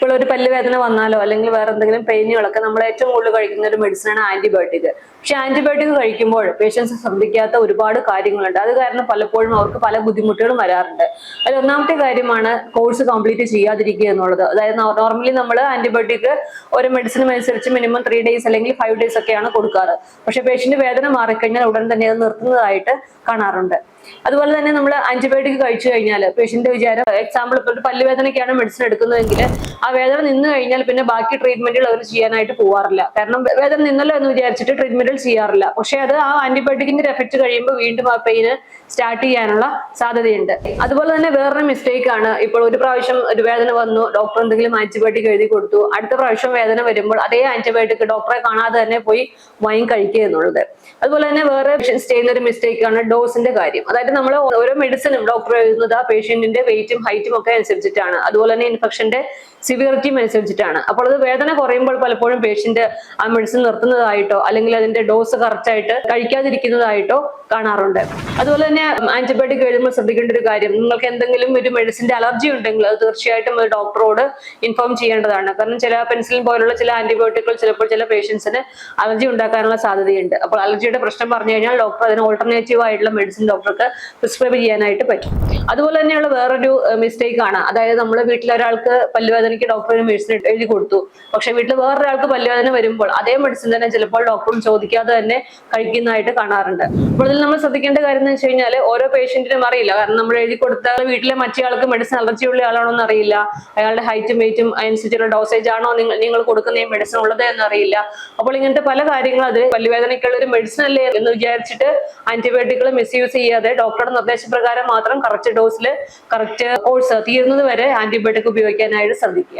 ഇപ്പോൾ ഒരു പല്ലുവേദന വന്നാലോ അല്ലെങ്കിൽ വേറെ എന്തെങ്കിലും പെയിനുകളൊക്കെ നമ്മൾ ഏറ്റവും കൂടുതൽ കഴിക്കുന്ന ഒരു മെഡിസിനാണ് ആന്റിബയോട്ടിക് പക്ഷെ ആന്റിബയോട്ടിക് കഴിക്കുമ്പോൾ പേഷ്യൻസ് ശ്രദ്ധിക്കാത്ത ഒരുപാട് കാര്യങ്ങളുണ്ട്. അത് കാരണം പലപ്പോഴും അവർക്ക് പല ബുദ്ധിമുട്ടുകളും വരാറുണ്ട്. അതിൽ ഒന്നാമത്തെ കാര്യമാണ് കോഴ്സ് കംപ്ലീറ്റ് ചെയ്യാതിരിക്കുക എന്നുള്ളത്. അതായത് നോർമലി നമ്മൾ ആന്റിബയോട്ടിക് ഒരു മെഡിസിനും അനുസരിച്ച് മിനിമം ത്രീ ഡേയ്സ് അല്ലെങ്കിൽ ഫൈവ് ഡേയ്സ് ഒക്കെയാണ് കൊടുക്കാറ്. പക്ഷെ പേഷ്യന്റ് വേദന മാറിക്കഴിഞ്ഞാൽ ഉടൻ തന്നെ അത് നിർത്തുന്നതായിട്ട് കാണാറുണ്ട്. അതുപോലെ തന്നെ നമ്മൾ ആന്റിബയോട്ടിക് കഴിച്ചു കഴിഞ്ഞാൽ പേഷ്യന്റ് വിചാരം എക്സാമ്പിൾ ഇപ്പോൾ ഒരു പല്ലുവേദനയ്ക്കാണ് മെഡിസിൻ എടുക്കുന്നതെങ്കിൽ ആ വേദന നിന്ന് കഴിഞ്ഞാൽ പിന്നെ ബാക്കി ട്രീറ്റ്മെന്റുകൾ അവർ ചെയ്യാനായിട്ട് പോവാറില്ല. കാരണം വേദന നിന്നല്ലോ എന്ന് വിചാരിച്ചിട്ട് ട്രീറ്റ്മെന്റുകൾ ചെയ്യാറില്ല. പക്ഷെ അത് ആ ആന്റിബയോട്ടിക്കിന്റെ എഫക്ട് കഴിയുമ്പോൾ വീണ്ടും ആ പെയിന് സ്റ്റാർട്ട് ചെയ്യാനുള്ള സാധ്യതയുണ്ട്. അതുപോലെ തന്നെ വേറൊരു മിസ്റ്റേക്ക് ആണ്. ഇപ്പോൾ ഒരു പ്രാവശ്യം ഒരു വേദന വന്നു ഡോക്ടർ എന്തെങ്കിലും ആന്റിബയോട്ടിക് എഴുതി കൊടുത്തു അടുത്ത പ്രാവശ്യം വേദന വരുമ്പോൾ അതേ ആന്റിബയോട്ടിക് ഡോക്ടറെ കാണാതെ തന്നെ പോയി വൈൻ കഴിക്കുക എന്നുള്ളത്. അതുപോലെ തന്നെ വേറെ പേഷ്യൻസ് ചെയ്യുന്ന ഒരു മിസ്റ്റേക്ക് ആണ് ഡോസിന്റെ കാര്യം. അതായത് നമ്മൾ ഓരോ മെഡിസിനും ഡോക്ടർ എഴുതുന്നത് ആ പേഷ്യന്റിന്റെ വെയിറ്റും ഹൈറ്റും ഒക്കെ അനുസരിച്ചിട്ടാണ്. അതുപോലെ തന്നെ ഇൻഫെക്ഷന്റെ സിവിയറിറ്റിയും അനുസരിച്ചിട്ടാണ്. അപ്പോൾ അത് വേദന കുറയുമ്പോൾ പലപ്പോഴും പേഷ്യന്റ് ആ മെഡിസിൻ നിർത്തുന്നതായിട്ടോ അല്ലെങ്കിൽ അതിന്റെ ഡോസ് കറക്റ്റായിട്ട് കഴിക്കാതിരിക്കുന്നതായിട്ടോ കാണാറുണ്ട്. അതുപോലെ തന്നെ ആന്റിബയോട്ടിക് എഴുതുമ്പോൾ ശ്രദ്ധിക്കേണ്ട ഒരു കാര്യം നിങ്ങൾക്ക് എന്തെങ്കിലും ഒരു മെഡിസിന്റെ അലർജി ഉണ്ടെങ്കിൽ അത് തീർച്ചയായിട്ടും ഒരു ഡോക്ടറോട് ഇൻഫോം ചെയ്യേണ്ടതാണ്. കാരണം ചില പെൻസിലിൻ പോലുള്ള ചില ആന്റിബയോട്ടിക്കുകൾ ചിലപ്പോൾ ചില പേഷ്യൻസിന് അലർജി ഉണ്ടാക്കാനുള്ള സാധ്യതയുണ്ട്. അപ്പോൾ അലർജിയുടെ പ്രശ്നം പറഞ്ഞു കഴിഞ്ഞാൽ ഡോക്ടർ അതിന് ഓൾട്ടർനേറ്റീവ് ആയിട്ടുള്ള മെഡിസിൻ ഡോക്ടർക്ക് പ്രിസ്ക്രൈബ് ചെയ്യാനായിട്ട് പറ്റും. അതുപോലെ തന്നെയുള്ള വേറൊരു മിസ്റ്റേക്ക് ആണ്. അതായത് നമ്മുടെ വീട്ടിൽ ഒരാൾക്ക് പല്ലുവേദനയ്ക്ക് ഡോക്ടർ ഒരു മെഡിസിൻ എഴുതി കൊടുത്തു. പക്ഷെ വീട്ടിൽ വേറൊരാൾക്ക് പല്ലുവേദന വരുമ്പോൾ അതേ മെഡിസിൻ തന്നെ ചിലപ്പോൾ ഡോക്ടറും ചോദിക്കാതെ തന്നെ കഴിക്കുന്നതായിട്ട് കാണാറുണ്ട്. അപ്പോൾ ഇതിൽ നമ്മൾ ശ്രദ്ധിക്കേണ്ട കാര്യം എന്ന് വെച്ച് കഴിഞ്ഞാൽ ഓരോ പേഷ്യന്റിനും അറിയില്ല. കാരണം നമ്മൾ എഴുതി കൊടുത്ത വീട്ടിലെ മറ്റേ ആൾക്ക് മെഡിസിൻ അലർജി ഉള്ള ആളാണോ എന്ന് അറിയില്ല. അയാളുടെ ഹൈറ്റും വെയിറ്റും അനുസരിച്ചുള്ള ഡോസേജ് ആണോ നിങ്ങൾ നിങ്ങൾ കൊടുക്കുന്ന ഈ മെഡിസിൻ ഉള്ളത് എന്ന് അറിയില്ല. അപ്പോൾ ഇങ്ങനത്തെ പല കാര്യങ്ങളും അത് പല്ലുവേദനയ്ക്കുള്ള ഒരു മെഡിസിൻ അല്ലേ എന്ന് വിചാരിച്ചിട്ട് ആന്റിബയോട്ടിക്കുകൾ മിസ്യൂസ് ചെയ്യാതെ ഡോക്ടറുടെ നിർദ്ദേശപ്രകാരം മാത്രം കറക്റ്റ് ഡോസിൽ കറക്റ്റ് കോഴ്സ് തീരുന്നത് വരെ ആന്റിബയോട്ടിക് ഉപയോഗിക്കാനായിട്ട് ശ്രദ്ധിക്കുക.